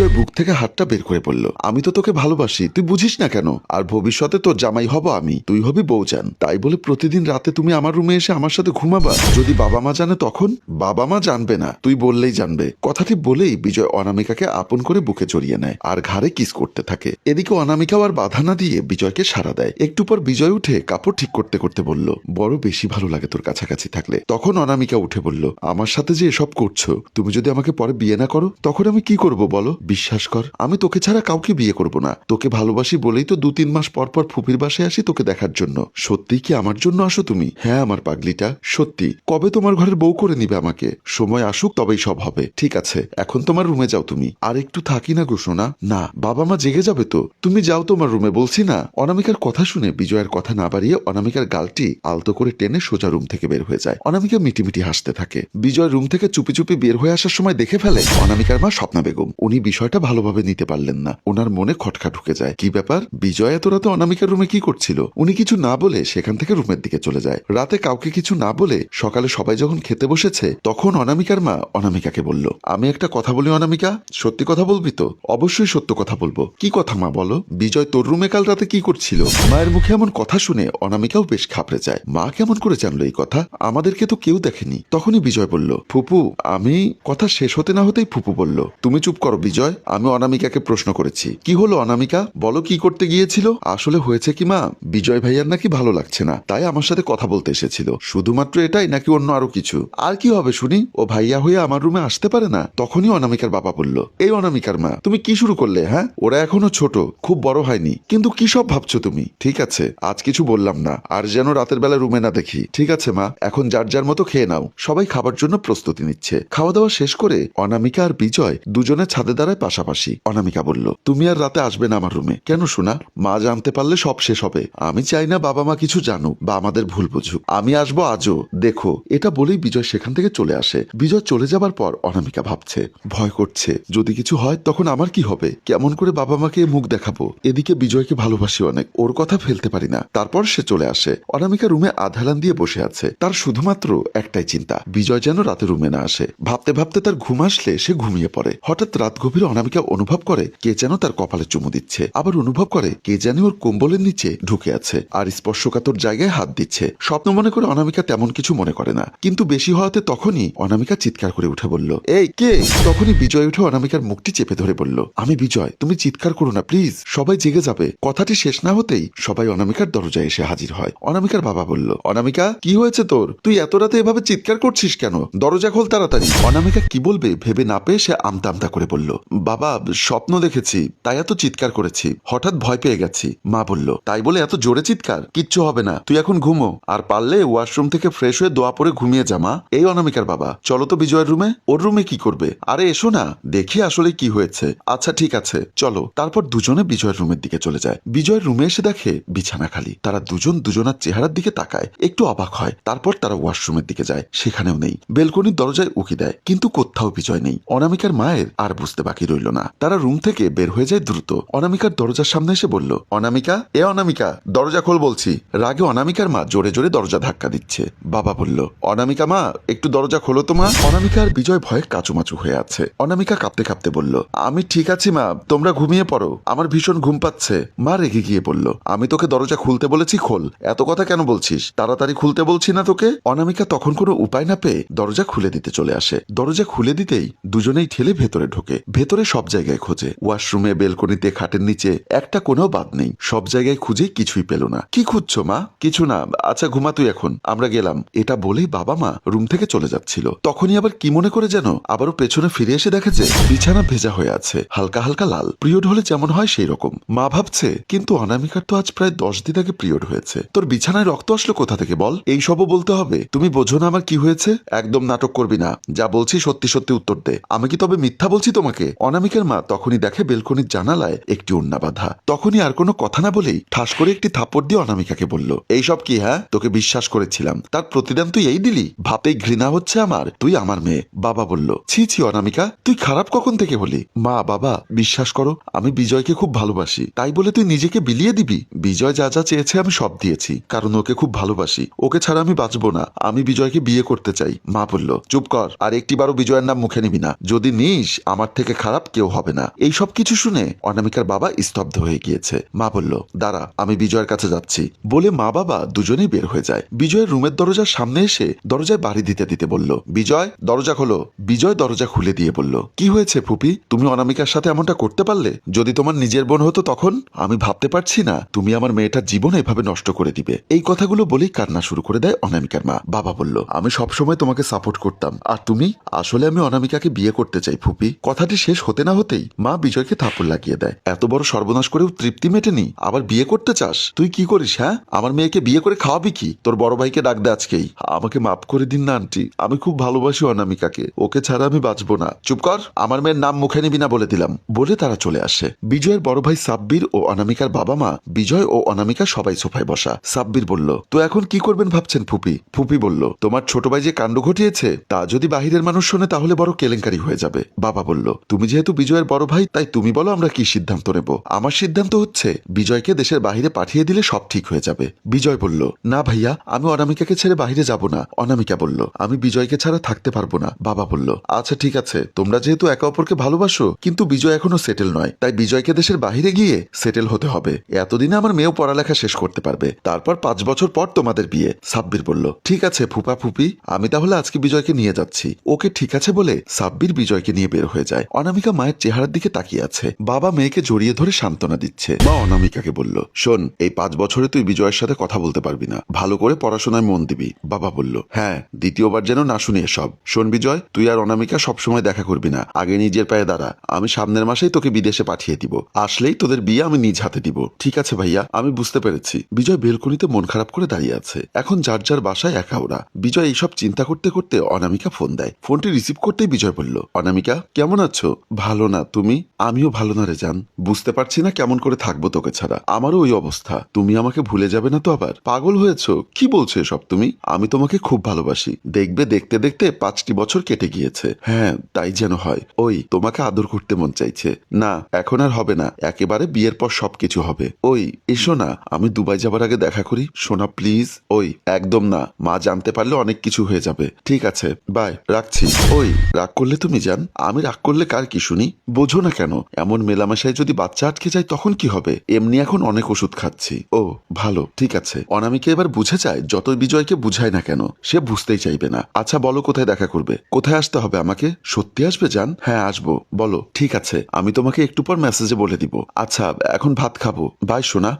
বিজয় বুক থেকে হাতটা বের করে বলল, আমি তো তোকে ভালোবাসি, তুই বুঝিস না কেন? আর ভবিষ্যতে তোর জামাই হব আমি, তুই হবি বউজান তাই বলে প্রতিদিন রাতে তুমি আমার রুমে এসে আমার সাথে ঘুমাবা। যদি বাবা মা জানে তখন, বাবা মা জানবে না, তুই বললেই জানবে। কথাটি বলেই বিজয় অনামিকাকে আপন করে বুকে জড়িয়ে নেয় আর ঘাড়ে কিস করতে থাকে। এদিকে অনামিকাও আর বাধা না দিয়ে বিজয়কে সাড়া দেয়। একটু পর বিজয় উঠে কাপড় ঠিক করতে করতে বলল, বড় বেশি ভালো লাগে তোর কাছাকাছি থাকলে। তখন অনামিকা উঠে বলল, আমার সাথে যে এসব করছ, তুমি যদি আমাকে পরে বিয়ে না করো, তখন আমি কি করব বলো? বিশ্বাস কর, আমি তোকে ছাড়া কাউকে বিয়ে করব না। তোকে ভালোবাসি বলেই তো দু তিন মাস পর পর ফুপির বাসায় আসি তোকে দেখার জন্য। সত্যি কি আমার জন্য আসো তুমি? হ্যাঁ আমার পাগলিটা, সত্যি। কবে তোমার ঘরের বউ করে নিবে আমাকে? সময় আসুক, তবেই সব হবে। ঠিক আছে, এখন তোমার রুমে যাও তুমি। আর একটু থাকি না সোনা। না, বাবা মা জেগে যাবে তো। তুমি যাও তোমার রুমে, বলছি না। অনামিকার কথা শুনে বিজয়ের কথা না বাড়িয়ে অনামিকার গালটি আলতো করে টেনে সোজা রুম থেকে বের হয়ে যায়। অনামিকা মিটিমিটি হাসতে থাকে। বিজয় রুম থেকে চুপি চুপি বের হয়ে আসার সময় দেখে ফেলে অনামিকার মা স্বপ্না বেগম। উনি বিষয়টা ভালোভাবে নিতে পারলেন না। ওনার মনে খটকা ঢুকে যায়। কি ব্যাপার? বিজয় এত রাতে অনামিকার রুমে কি করছিল? উনি কিছু না বলে সেখান থেকে রুমের দিকে চলে যায়। রাতে কাউকে কিছু না বলে সকালে সবাই যখন খেতে বসেছে, তখন অনামিকার মা অনামিকাকে বলল, আমি একটা কথা বলি অনামিকা? সত্যি কথা বলবি তো? অবশ্যই সত্য কথা বলব। কি কথা মা, বলো? বিজয় তোর রুমে কাল রাতে কি করছিল? মায়ের মুখে এমন কথা শুনে অনামিকাও বেশ খাপড়ে যায়। মা কেমন করে জানলো এই কথা? আমাদেরকে তো কেউ দেখেনি। তখনই বিজয় বলল, ফুপু, আমি কথা শেষ হতে না হতেই ফুপু বলল, তুমি চুপ করো বিজয়। আমি অনামিকাকে প্রশ্ন করেছি। কি হলো অনামিকা? বলো কি করতে গিয়েছিল? আসলে হয়েছে কি মা? বিজয় ভাইয়ার নাকি ভালো লাগছে না, তাই আমার সাথে কথা বলতে এসেছিল। শুধুমাত্র এটাই নাকি অন্য আরও কিছু? আর কি হবে শুনি? ও ভাইয়া হয়ে আমার রুমে আসতে পারে না? তখনই অনামিকার বাবা বলল, এই অনামিকার মা, তুমি কি শুরু করলে হ্যাঁ? ওরা এখনও ছোট, খুব বড় হয়নি। কিন্তু কি সব ভাবছ তুমি? ঠিক আছে, আজ কিছু বললাম না, আর যেন রাতের বেলা রুমে না দেখি। ঠিক আছে মা, এখন যার যার মতো খেয়ে নাও। সবাই খাবার জন্য প্রস্তুতি নিচ্ছে। খাওয়া দাওয়া শেষ করে অনামিকা আর বিজয় দুজনে ছাদে দাঁড়ায় পাশাপাশি অনামিকা বলল, তুমি আর রাতে আসবে না আমার রুমে কেন শোনা মা জানতে পারলে সব শেষ হবে। আমি চাই না বাবা মা কিছু জানুক বা আমাদের ভুল বুঝুক। আমি আসব আজও। দেখো, এটা বলেই বিজয় সেখান থেকে চলে আসে। বিজয় চলে যাবার পর অনামিকা ভাবছে, ভয় করছে। যদি কিছু হয়, তখন আমার কি হবে? কেমন করে বাবা মাকে মুখ দেখাবো? এদিকে বিজয়কে ভালোবাসি অনেক। ওর কথা ফেলতে পারি না। তারপর সে চলে আসে। অনামিকা রুমে আধালান দিয়ে বসে আছে। তার শুধুমাত্র একটাই চিন্তা, বিজয় যেন রাতে রুমে না আসে। ভাবতে ভাবতে তার ঘুম আসলে সে ঘুমিয়ে পড়ে। হঠাৎ রাত গভীরে অনামিকা অনুভব করে কে যেন তার কপালে চুমু দিচ্ছে। আবার অনুভব করে কে যেন ওর কম্বলের নিচে ঢুকে আছে আর স্পর্শকাতর জায়গায় হাত দিচ্ছে। স্বপ্ন মনে করে অনামিকা তেমন কিছু মনে করে না। কিন্তু বেশি হওয়াতে তখনই অনামিকা চিৎকার করে উঠে বলল, এই, কে? তখনই বিজয় উঠে অনামিকার মুখটি চেপে ধরে বলল, আমি বিজয়, তুমি চিৎকার করো না, প্লিজ। সবাই জেগে যাবে। কথাটি শেষ না হতেই সবাই অনামিকার দরজায় এসে হাজির হয়। অনামিকার বাবা বলল, অনামিকা, কি হয়েছে তোর? তুই এত রাতে এভাবে চিৎকার করছিস কেন? দরজা খোল তাড়াতাড়ি। অনামিকা কি বলবে ভেবে না পেয়ে সে আমতা আমতা করে বলল বাবা, স্বপ্ন দেখেছি, তাই এত চিৎকার করেছি। হঠাৎ ভয় পেয়ে গেছি। মা বলল, তাই বলে এত জোরে চিৎকার? কিচ্ছু হবে না। তুই এখন ঘুমো। আর পারলে ওয়াশরুম থেকে ফ্রেশ হয়ে দোয়া পরে ঘুমিয়ে যা, মা। এই অনামিকার বাবা। চলো তো বিজয়ের রুমে। ওর রুমে কি করবে? আরে, এসো না। দেখি আসলে কি হয়েছে। আচ্ছা ঠিক আছে। চলো। তারপর দুজনে বিজয়ের রুমের দিকে চলে যায়। বিজয়ের রুমে এসে দেখে বিছানা খালি। তারা দুজন দুজনার চেহারার দিকে তাকায়। একটু অবাক হয়। তারপর তারা ওয়াশরুমের দিকে যায়। সেখানেও নেই। বেলকনির দরজায় উকি দেয়। কিন্তু কোথাও বিজয় নেই। অনামিকার মায়ের আর বুঝতে বাকি রইল না। তারা রুম থেকে বের হয়ে যায় দ্রুত। অনামিকার দরজার সামনে এসে বলল, অনামিকা, এ অনামিকা, দরজা খোল বলছি। রাগে অনামিকার মা জোরে জোরে দরজা ধাক্কা দিচ্ছে। বাবা বলল, অনামিকা মা, একটু দরজা খোলো তো মা। অনামিকা আর বিজয় ভয়ে কাচুমাচু হয়ে আছে। অনামিকা কাঁপতে কাঁপতে বলল, আমি ঠিক আছি মা, তোমরা ঘুমিয়ে পড়ো, আমার ভীষণ ঘুম পাচ্ছে। মা রেগে গিয়ে বলল, আমি তোকে দরজা খুলতে বলেছি, খোল। এত কথা কেন বলছিস? তাড়াতাড়ি খুলতে বলছি না তোকে? অনামিকা তখন কোনো উপায় না পেয়ে দরজা খুলে দিতে চলে আসে। দরজা খুলে দিতেই দুজনেই ঠেলে ভেতরে ঢোকে। ভেতরে সব জায়গায় খোঁজে। ওয়াশরুমে, বেলকনিতে, খাটের নিচে, একটা কোনো বাদ নেই। সব জায়গায় খুঁজে কিছুই পেল না। কি খুঁজছো, মা? কিছু না। আচ্ছা ঘুমা তুই এখন। আমরা গেলাম। এটা বলেই বাবা মা রুম থেকে চলে যাচ্ছিল। তখনই আবার কি মনে করে যেন আবারও পেছনে ফিরে এসে দেখে যে বিছানা ভেজা হয়ে আছে। হালকা হালকা লাল। পিরিয়ড হলে যেমন হয় সেই রকম। মা ভাবছে, কিন্তু অনামিকার তো আজ প্রায় দশ দিন আগে পিরিয়ড হয়েছে। তোর বিছানায় রক্ত আসলো কোথা থেকে বল? এই সবও বলতে হবে। তুমি বোঝো না আমার কি হয়েছে? একদম নাটক করবি না। যা বলছি সত্যি সত্যি উত্তর দে। আমি কি তবে মিথ্যা বলছি তোমাকে? অনামিকার মা তখনই দেখে বেলকনির জানালায় একটি উন্না বাঁধা। তখনই আর কোনো কথা না বলেই ঠাস করে একটি থাপ্পড় দিয়ে অনামিকাকে বলল এইসব কি হ্যাঁ? তোকে বিশ্বাস করেছিলাম। তার প্রতিদান তুই এই দিলি? ভাবতেই ঘৃণা হচ্ছে আমার, তুই আমার মেয়ে। বাবা বলল, ছি ছি, অনামিকা, তুই খারাপ কখন থেকে হলি? মা, বাবা, বিশ্বাস করো, আমি বিজয়কে খুব ভালোবাসি। তাই বলে তুই নিজেকে বিলিয়ে দিবি? বিজয় যা যা চেয়েছে আমি সব দিয়েছি, কারণ ওকে খুব ভালোবাসি। ওকে ছাড়া আমি বাঁচবো না, আমি বিজয়কে বিয়ে করতে চাই। মা বলল, চুপ কর, আর একটিবারও বিজয়ের নাম মুখে নিবি না। যদি নিস, আমার থেকে খারাপ খারাপ কেউ হবে না। এই সব কিছু শুনে অনামিকার বাবা স্তব্ধ হয়ে গিয়েছে। মা বলল, দাঁড়া, আমি বিজয়ের কাছে যাচ্ছি। বলে মা বাবা দুজনেই বের হয়ে যায়। বিজয়ের রুমের দরজার সামনে এসে দরজায় বাড়ি দিতে দিতে বলল, বিজয়, দরজা খোলো। বিজয় দরজা খুলে দিয়ে বলল, কি হয়েছে ফুপি? তুমি অনামিকার সাথে এমনটা করতে পারলে? যদি তোমার নিজের বোন হতো তখন? আমি ভাবতে পারছি না, তুমি আমার মেয়েটার জীবন এভাবে নষ্ট করে দিবে। এই কথাগুলো বলেই কান্না শুরু করে দেয় অনামিকার মা। বাবা বলল, আমি সবসময় তোমাকে সাপোর্ট করতাম। আর তুমি? আসলে আমি অনামিকাকে বিয়ে করতে চাই ফুপি। কথাটি শেষ হতে না হতেই মা বিজয়কে থাপড় লাগিয়ে দেয়। এত বড় সর্বনাশ করেও তৃপ্তি মেটেনি। আবার বিয়ে করতে চাস? তুই কি করিস হ্যাঁ? আমার মেয়েকে বিয়ে করে খাওয়াবি কি? তোর বড় ভাইকে ডাক দে আজকেই। আমাকে মাফ করে দিন না, আন্টি। আমি খুব ভালোবাসি অনামিকাকে। ওকে ছাড়া আমি বাঁচবো না। চুপ কর। আমার মেয়ের নাম মুখে নিবি না বলে দিলাম। বলে তারা চলে আসে। বিজয়ের বড় ভাই সাব্বির ও অনামিকার বাবা মা, বিজয় ও অনামিকা সবাই সোফায় বসা। সাব্বির বলল, তো এখন কি করবেন ভাবছেন ফুপি? ফুপি বলল, তোমার ছোট ভাই যে কাণ্ড ঘটিয়েছে, তা যদি বাহিরের মানুষ শোনে তাহলে বড় কেলেঙ্কারি হয়ে যাবে। বাবা বলল, তুমি যেহেতু বিজয়ের বড় ভাই, তাই তুমি বলো আমরা কি সিদ্ধান্ত নেব। আমার সিদ্ধান্ত হচ্ছে, বিজয়কে দেশের বাহিরে পাঠিয়ে দিলে সব ঠিক হয়ে যাবে। বিজয় বলল, না ভাইয়া, আমি অনামিকাকে ছেড়ে বাহিরে যাব না। অনামিকা বলল, আমি বিজয়কে ছাড়া থাকতে পারব না। বাবা বলল আচ্ছা ঠিক আছে, তোমরা যেহেতু একে অপরকে ভালোবাসো, কিন্তু বিজয় এখনও সেটেল নয়। তাই বিজয়কে দেশের বাহিরে গিয়ে সেটেল হতে হবে। এতদিনে আমার মেয়েও পড়ালেখা শেষ করতে পারবে। তারপর পাঁচ বছর পর তোমাদের বিয়ে। সাব্বির বলল, ঠিক আছে, ফুপা ফুপি, আমি তাহলে আজকে বিজয়কে নিয়ে যাচ্ছি। ওকে ঠিক আছে বলে সাব্বির বিজয়কে নিয়ে বের হয়ে যায়। অনামিকা মায়ের চেহারার দিকে তাকিয়ে আছে। বাবা মেয়েকে জড়িয়ে ধরে সান্ত্বনা দিচ্ছে। মা অনামিকাকে বলল, শোন, এই পাঁচ বছরে তুই বিজয়ের সাথে কথা বলতে পারবি না। ভালো করে পড়াশোনায় মন দিবি। বাবা বলল হ্যাঁ দ্বিতীয়বার যেন না শুনি এসব। শোন বিজয়, তুই আর অনামিকা সবসময় দেখা করবি না। আগে নিজের পায়ে দাঁড়া। আমি সামনের মাসেই তোকে বিদেশে পাঠিয়ে দিব। আসলেই তোদের বিয়ে আমি নিজ হাতে দিব। ঠিক আছে ভাইয়া, আমি বুঝতে পেরেছি। বিজয় বেলকনিতে মন খারাপ করে দাঁড়িয়ে আছে। এখন যার যার বাসায় একা ওরা। বিজয় এইসব চিন্তা করতে করতে অনামিকা ফোন দেয়। ফোনটি রিসিভ করতেই বিজয় বলল, অনামিকা, কেমন আছো? ভালো না তুমি, আমিও ভালো না রে জান। বুঝতে পারছি না কেমন করে থাকব তোকে ছাড়া। আমারও ওই অবস্থা। তুমি আমাকে ভুলে যাবে না তো আবার। পাগল হয়েছো? কি বলছো এসব তুমি? আমি তোমাকে খুব ভালোবাসি। দেখবে, দেখতে দেখতে পাঁচটি বছর কেটে গিয়েছে। হ্যাঁ তাই যেন হয়। ওই, তোমাকে আদর করতে মন চাইছে। না, এখন আর হবে না। একেবারে বিয়ের পর সবকিছু হবে। ওই, এসো না। আমি দুবাই যাবার আগে দেখা করি। সোনা, প্লিজ। ওই, একদম না। মা জানতে পারলে অনেক কিছু হয়ে যাবে। ঠিক আছে, বাই। রাখছি। ওই, রাগ করলে তুমি জান। আমি রাগ করলে কার কি শুনি? বোঝো না কেন, এমন মেলামেশায় যদি বাচ্চা আটকে যায় তখন কি হবে? এমনি এখন অনেক ওষুধ খাচ্ছি। ও, ভালো, ঠিক আছে। অনামিকে এবার বুঝে যায় যত বিজয়কে বুঝায় না কেন, সে বুঝতেই চাইবে না। আচ্ছা বলো কোথায় দেখা করবে? কোথায় আসতে হবে আমাকে? সত্যি আসবে, জান? হ্যাঁ আসব। বলো, ঠিক আছে। আমি তোমাকে একটু পর মেসেজে বলে দিব। আচ্ছা এখন ভাত খাব। বাই, সোনা।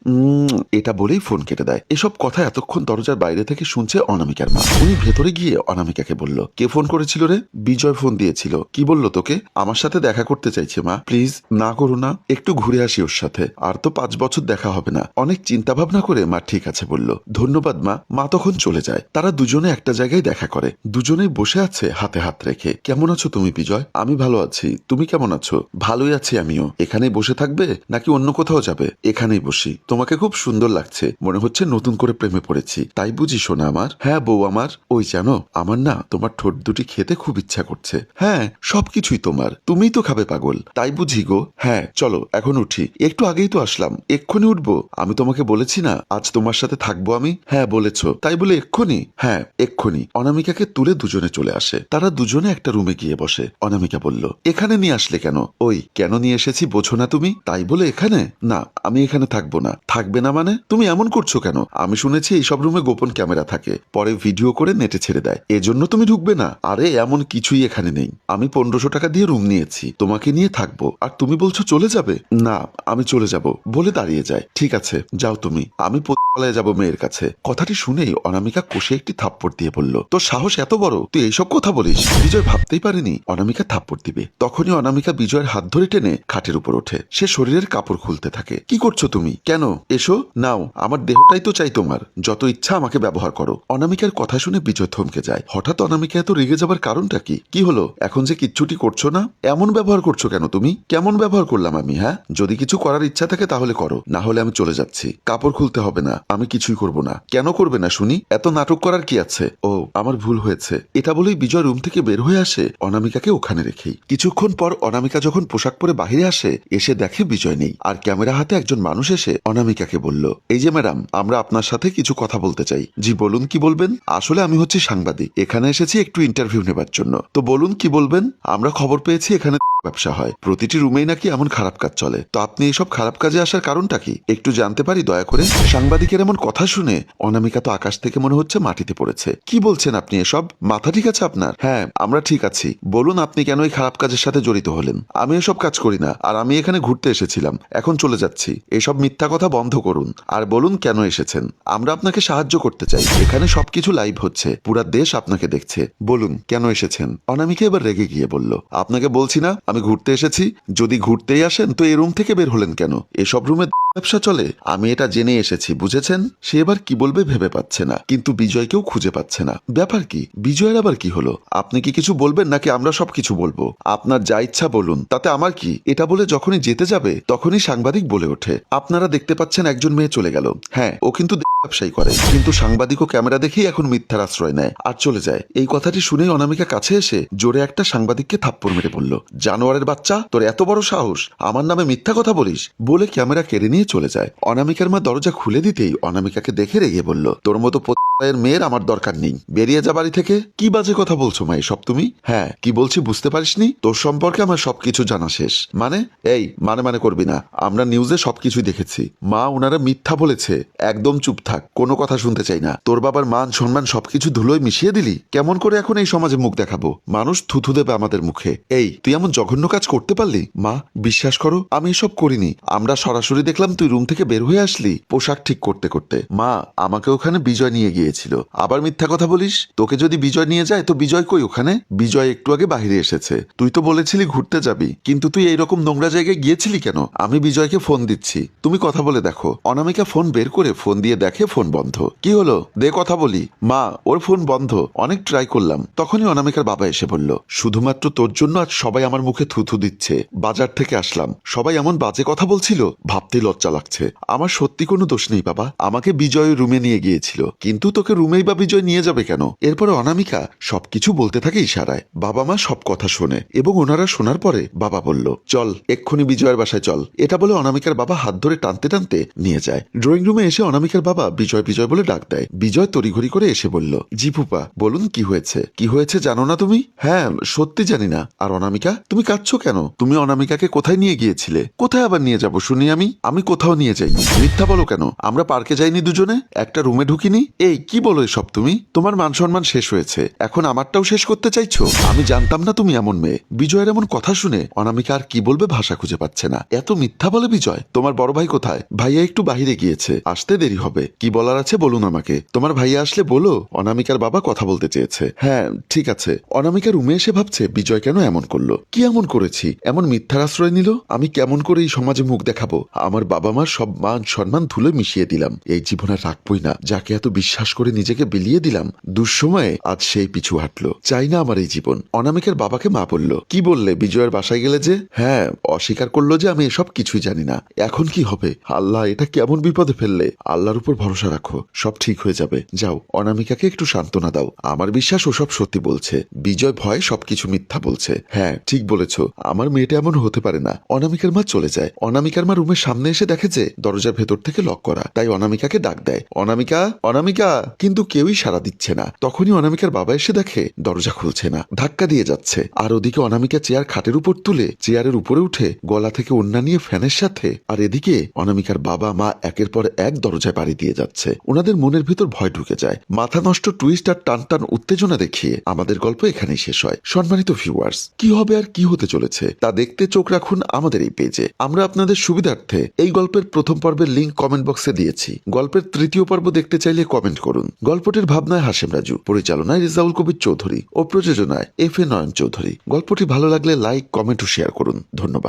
এটা বলেই ফোন কেটে দেয়। এসব কথা এতক্ষণ দরজার বাইরে থেকে শুনছে অনামিকার মা। উনি ভেতরে গিয়ে অনামিকাকে বলল, কে ফোন করেছিল রে? বিজয় ফোন দিয়েছিল। কি বলল তোকে? আমার সাথে দেখা করতে চাইছে, মা। প্লিজ না করো না। একটু ঘুরে আসি ওর সাথে। আর তো পাঁচ বছর দেখা হবে না। অনেক চিন্তা ভাবনা করে মা ঠিক আছে বলল। ধন্যবাদ, মা। মা তখন চলে যায়। তারা দুজনে একটা জায়গায় দেখা করে। দুজনেই বসে আছে হাতে হাত রেখে। কেমন আছো তুমি, বিজয়? আমি ভালো আছি। তুমি কেমন আছো? ভালোই আছি আমিও। এখানেই বসে থাকবে, নাকি অন্য কোথাও যাবে? এখানেই বসি। তোমাকে খুব সুন্দর লাগছে। মনে হচ্ছে নতুন করে প্রেমে পড়েছি। তাই বুঝি শোনা আমার? হ্যাঁ বউ আমার। ওই জানো, আমার না তোমার ঠোঁট দুটি খেতে খুব ইচ্ছা করছে। হ্যাঁ সবকিছুই তোমার। তুমিই তো খাবে পাগল। তাই বুঝি গো। হ্যাঁ চলো, এখন উঠি। একটু আগেই তো আসলাম। এক্ষুনি উঠবো। আমি তোমাকে বলেছি না, আজ তোমার সাথে থাকব আমি? হ্যাঁ বলেছ। তাই বলে এক্ষুনি? হ্যাঁ এক্ষুনি। অনামিকাকে তুলে দুজনে চলে আসে। তারা দুজনে একটা রুমে গিয়ে বসে। অনামিকা বলল, এখানে নিয়ে আসলে কেন? ওই, কেন নিয়ে এসেছি বোঝো না তুমি? তাই বলে এখানে? না, আমি এখানে থাকব না। থাকবে না মানে? তুমি এমন করছ কেন? আমি শুনেছি এইসব রুমে গোপন ক্যামেরা থাকে। পরে ভিডিও করে নেটে ছেড়ে দেয়। এজন্য তুমি ঢুকবে না? আরে, এমন কিছুই এখানে নেই। আমি পনেরোশো টাকা দিয়ে রুম নিয়েছি। তোমাকে নিয়ে থাকব। আর তুমি বলছো চলে যাবে? না, আমি চলে যাব। বলে দাঁড়িয়ে যায়। ঠিক আছে, যাও তুমি। আমি পালায় যাব মেয়ের কাছে। কথাটি শুনেই অনামিকা কষে একটি থাপ্পড় দিয়ে বলল, তোর সাহস এত বড়? তুই এইসব কথা বলিস? বিজয় ভাবতেই পারেনি অনামিকা থাপ্পড় দিবে। তখনই অনামিকা বিজয়ের হাত ধরে টেনে খাটের উপর ওঠে। সে শরীরের কাপড় খুলতে থাকে। কি করছ তুমি? কেন? এসো, নাও। আমার দেহটাই তো চাই তোমার। যত ইচ্ছা আমাকে ব্যবহার করো। অনামিকার কথা শুনে বিজয় থমকে যায়। হঠাৎ অনামিকা এত রেগে যাবার কারণটা কি? কি হলো? এখন যে কিচ্ছুটি করছ না? এমন ব্যবহার করছ কেন তুমি? কেমন ব্যবহার করলাম আমি হ্যাঁ? যদি কিছু করার ইচ্ছা থাকে তাহলে করো, না হলে আমি চলে যাচ্ছি। কাপড় খুলতে হবে না, আমি কিছুই করব না। কেন করবে না শুনি? এত নাটক করার কি আছে? ও, আমার ভুল হয়েছে। এটা বলেই বিজয় রুম থেকে বের হয়ে আসে অনামিকাকে ওখানে রেখেই। কিছুক্ষণ পর অনামিকা যখন পোশাক পরে বাহিরে আসে, এসে দেখে বিজয় নেই। আর ক্যামেরা হাতে একজন মানুষ এসে অনামিকাকে বলল, এই যে ম্যাডাম, আমরা আপনার সাথে কিছু কথা বলতে চাই। জি, বলুন কি বলবেন? আসলে আমি হচ্ছি সাংবাদিক। এখানে এসেছি একটু ইন্টারভিউ নেবার জন্য। তো বলুন কি বলবেন? আমরা খবর পেয়েছি এখানে এখানে ব্যবসা হয়। প্রতিটি রুমেই নাকি এমন খারাপ কাজ চলে। তো আপনি এইসব খারাপ কাজে আসার কারণটা কি? একটু জানতে পারি, দয়া করে? সাংবাদিকের এমন কথা শুনে অনামিকা তো আকাশ থেকে মনে হচ্ছে মাটিতে পড়েছে। কি বলছেন আপনি এসব? মাথা ঠিক আছে আপনার? হ্যাঁ আমরা ঠিক আছি। বলুন আপনি কেন এই খারাপ কাজের সাথে জড়িত হলেন? আমি এসব কাজ করি না, আর আমি এখানে ঘুরতে এসেছিলাম। এখন চলে যাচ্ছি। এসব মিথ্যা কথা বন্ধ করুন। আর বলুন কেন এসেছেন? আমরা আপনাকে সাহায্য করতে চাই। এখানে সবকিছু লাইভ হচ্ছে। পুরা দেশ আপনাকে দেখছে। বলুন, কেন এসেছেন? অনামিকা এবার রেগে গিয়ে বলল, আপনাকে বলছি না? আমি ঘুরতে এসেছি। যদি ঘুরতেই আসেন, তো এই রুম থেকে বের হলেন কেন? এসব রুমে ব্যবসা চলে। আমি এটা জেনে এসেছি, বুঝেছেন? সে এবার কি বলবে ভেবে পাচ্ছে না। কিন্তু বিজয়কেও খুঁজে পাচ্ছে না। ব্যাপার কি? বিজয়ের আবার কি হলো? আপনি কি কিছু বলবেন, নাকি আমরা সব কিছু বলব? আপনার যা ইচ্ছা বলুন, তাতে আমার কি? এটা বলে যখনই যেতে যাবে, তখনই সাংবাদিক বলে ওঠে। আপনারা দেখতে পাচ্ছেন একজন মেয়ে চলে গেল। হ্যাঁ ও কিন্তু ব্যবসায়ী করে। কিন্তু সাংবাদিকও ক্যামেরা দেখেই এখন মিথ্যার আশ্রয় নেয়। আর চলে যায়। এই কথাটি শুনেই অনামিকা কাছে এসে জোরে একটা সাংবাদিককে থাপ্পড় মেরে বলল জানোয়ারের বাচ্চা? তোর এত বড় সাহস। আমার নামে মিথ্যা কথা বলিস? বলে ক্যামেরা কেড়ে নিয়ে চলে যায়। অনামিকার মা দরজা খুলে দিতেই অনামিকাকে দেখে রেগে বলল, তোর মতো এর মেয়ের আমার দরকার নেই। বেরিয়ে যা বাড়ি থেকে। কি বাজে কথা বলছো মা সব তুমি? হ্যাঁ কি বলছি বুঝতে পারিসনি? তোর সম্পর্কে আমার সবকিছু জানা শেষ। মানে? এই মানে মানে করবি না। আমরা নিউজে সবকিছুই দেখেছি। মা ওনারা মিথ্যা বলেছে। একদম চুপ থাক। কোনো কথা শুনতে চাই না। তোর বাবার মান সম্মান সবকিছু ধুলোয় মিশিয়ে দিলি? কেমন করে এখন এই সমাজে মুখ দেখাবো? মানুষ থুথু দেবে আমাদের মুখে। এই, তুই এমন জঘন্য কাজ করতে পারলি? মা, বিশ্বাস করো, আমি এসব করিনি। আমরা সরাসরি দেখলাম তুই রুম থেকে বের হয়ে আসলি পোশাক ঠিক করতে করতে। মা, আমাকে ওখানে বিজয় নিয়ে গিয়েছিল। আবার মিথ্যা কথা বলিস? তোকে যদি বিজয় নিয়ে যায়, তো বিজয় কই ওখানে? বিজয় একটু আগে বাহিরে এসেছে। তুই তো বলেছিলি ঘুরতে যাবি। কিন্তু তুই এইরকম নোংরা জায়গায় গিয়েছিলি কেন? আমি বিজয়কে ফোন দিচ্ছি। তুমি কথা বলে দেখো। অনামিকা ফোন বের করে ফোন দিয়ে দেখে ফোন বন্ধ। কি হলো? দে কথা বলি। মা, ওর ফোন বন্ধ। অনেক ট্রাই করলাম। তখনই অনামিকার বাবা এসে বলল, শুধুমাত্র তোর জন্য আজ সবাই আমার মুখে থুথু দিচ্ছে। বাজার থেকে আসলাম। সবাই এমন বাজে কথা বলছিল ভাবতে লজ্জা লাগছে। আমার সত্যি কোনো দোষ নেই, বাবা। আমাকে বিজয় রুমে নিয়ে গিয়েছিল। কিন্তু তোকে রুমেই বা বিজয় নিয়ে যাবে কেন? এরপরে অনামিকা সবকিছু বলতে থাকে ইশারায়। বাবা মা সব কথা শোনে এবং ওনারা শোনার পরে বাবা বলল, চল, এক্ষুনি বিজয়ের বাসায় চল। এটা বলে অনামিকার বাবা হাত ধরে টানতে টানতে নিয়ে যায়। ড্রয়িং রুমে এসে অনামিকার বাবা বিজয় বিজয় বলে ডাক দেয়। বিজয় তড়িঘড়ি করে এসে বলল, জি ফুপা, বলুন কি হয়েছে? কি হয়েছে জানো না তুমি? হ্যাঁ সত্যি জানি না। আর অনামিকা? তুমি কাঁদছো কেন? তুমি অনামিকাকে কোথায় নিয়ে গিয়েছিলে? কোথায় আবার নিয়ে যাব শুনি আমি? আমি কোথাও নিয়ে যাইনি। মিথ্যা বলো কেন? আমরা পার্কে যাইনি দুজনে? একটা রুমে ঢুকিনি? এই, কি বলো এসব তুমি? তোমার মান সম্মান শেষ হয়েছে। এখন আমারটাও শেষ করতে চাইছো? আমি জানতাম না তুমি এমন মেয়ে। বিজয়ের এমন কথা শুনে অনামিকা আর কি বলবে ভাষা খুঁজে পাচ্ছে না। এত মিথ্যা বলে বিজয়? তোমার বড় ভাই কোথায়? ভাইয়া একটু বাহিরে গিয়েছে। আসতে দেরি হবে। কি বলার আছে বলুন আমাকে। তোমার ভাইয়া আসলে বলো? অনামিকার বাবা কথা বলতে চেয়েছে। হ্যাঁ ঠিক আছে। অনামিকা রুমে এসে ভাবছে, বিজয় কেন এমন করল? কি এমন করেছি? এমন মিথ্যার আশ্রয় নিল? আমি কেমন করে এই সমাজে মুখ দেখাবো? আমার বাবা মার সব মান সম্মান ধুলে মিশিয়ে দিলাম। এই জীবন রাখবই না। যাকে এত বিশ্বাস করে নিজেকে বিলিয়ে দিলাম, দুঃসময়ে আজ সেই পিছু হাঁটলো। চাই না আমার এই জীবন। অনামিকার বাবাকে মা বলল, কি বললে, বিজয়ের বাসায় গেলে যে? হ্যাঁ অস্বীকার করল যে আমি এসব কিছুই জানি না। এখন কি হবে? আল্লাহ এটা কেমন বিপদে ফেললে? আল্লাহর উপর ভরসা রাখো। সব ঠিক হয়ে যাবে। যাও, অনামিকাকে একটু সান্ত্বনা দাও। আমার বিশ্বাস ও সব সত্যি বলছে। বিজয় ভয় সবকিছু মিথ্যা বলছে। হ্যাঁ ঠিক বলেছ। আমার মেয়েটা এমন হতে পারে না। অনামিকার মা চলে যায়। অনামিকার মা রুমের সামনে এসে দেখে যে দরজার ভেতর থেকে লক করা। তাই অনামিকাকে ডাক দেয়। অনামিকা অনামিকা! কিন্তু কেউই সাড়া দিচ্ছে না। তখনই অনামিকার বাবা এসে দেখে দরজা খুলছে না। ধাক্কা দিয়ে যাচ্ছে। আর ওদিকে অনামিকা চেয়ার খাটের উপর তুলে চেয়ারের উপরে উঠে গলা থেকে অন্যা নিয়ে ফ্যানের সাথে আর এদিকে অনামিকার বাবা, মা একের পর এক দরজায় পাড়ি দিয়ে যাচ্ছে। ওনাদের মনের ভিতর ভয় ঢুকে যায়। মাথা নষ্ট, টুইস্ট আর টান টান উত্তেজনা দেখিয়ে আমাদের গল্প এখানেই শেষ হয়। সম্মানিত ভিউয়ার্স, কি হবে আর কি হতে চলেছে তা দেখতে চোখ রাখুন আমাদের এই পেজে আমরা আপনাদের সুবিধার্থে এই গল্পের প্রথম পর্বের লিঙ্ক কমেন্ট বক্সে দিয়েছি। গল্পের তৃতীয় পর্ব দেখতে চাইলে কমেন্ট করুন। গল্পটির ভাবনায় হাসেম রাজু, পরিচালনায় রিজাউল কবির চৌধুরী ও প্রযোজনায় এফ এ নয়ন চৌধুরী। গল্পটি ভালো লাগলে লাইক কমেন্ট ও শেয়ার করুন। ধন্যবাদ।